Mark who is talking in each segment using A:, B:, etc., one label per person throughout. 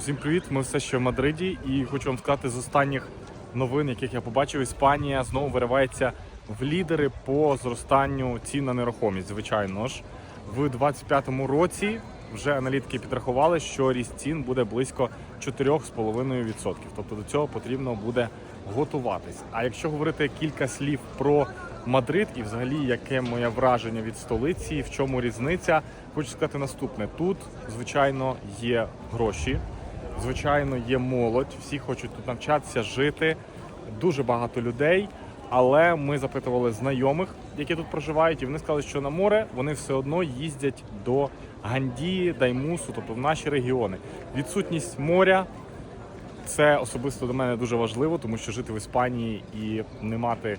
A: Всім привіт! Ми все ще в Мадриді, і хочу вам сказати з останніх новин, яких я побачив, Іспанія знову виривається в лідери по зростанню цін на нерухомість. Звичайно ж, в 2025 році вже аналітики підрахували, що ріст цін буде близько 4,5%. Тобто до цього потрібно буде готуватись. А якщо говорити кілька слів про Мадрид і взагалі яке моє враження від столиці, в чому різниця, хочу сказати наступне: тут, звичайно, є гроші. Звичайно, є молодь, всі хочуть тут навчатися, жити. Дуже багато людей. Але ми запитували знайомих, які тут проживають, і вони сказали, що на море вони все одно їздять до Гандії, Даймусу, тобто в наші регіони. Відсутність моря це особисто до мене дуже важливо, тому що жити в Іспанії і не мати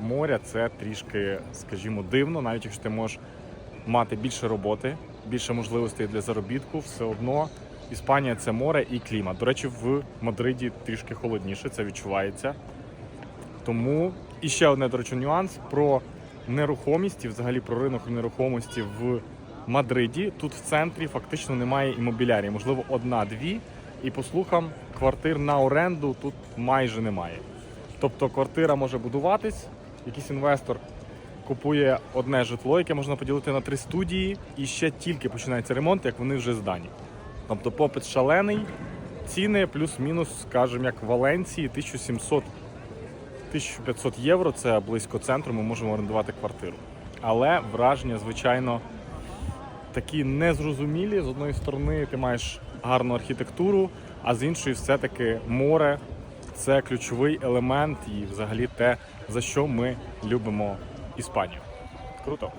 A: моря це трішки, скажімо, дивно, навіть якщо ти можеш мати більше роботи, більше можливостей для заробітку, все одно Іспанія це море і клімат. До речі, в Мадриді трішки холодніше, це відчувається. Тому і ще одне, до речі, нюанс про нерухомість і взагалі про ринок нерухомості в Мадриді. Тут в центрі фактично немає імобілярії, можливо, одна-дві. І по слухам, квартир на оренду тут майже немає. Тобто квартира може будуватись, якийсь інвестор купує одне житло, яке можна поділити на три студії, і ще тільки починається ремонт, як вони вже здані. Тобто попит шалений, ціни плюс-мінус, скажімо, як в Валенції 1700 1500 євро це близько центру, ми можемо орендувати квартиру. Але враження, звичайно, такі незрозумілі. З одної сторони, ти маєш гарну архітектуру, а з іншої, все-таки море це ключовий елемент і взагалі те, за що ми любимо Іспанію. Круто.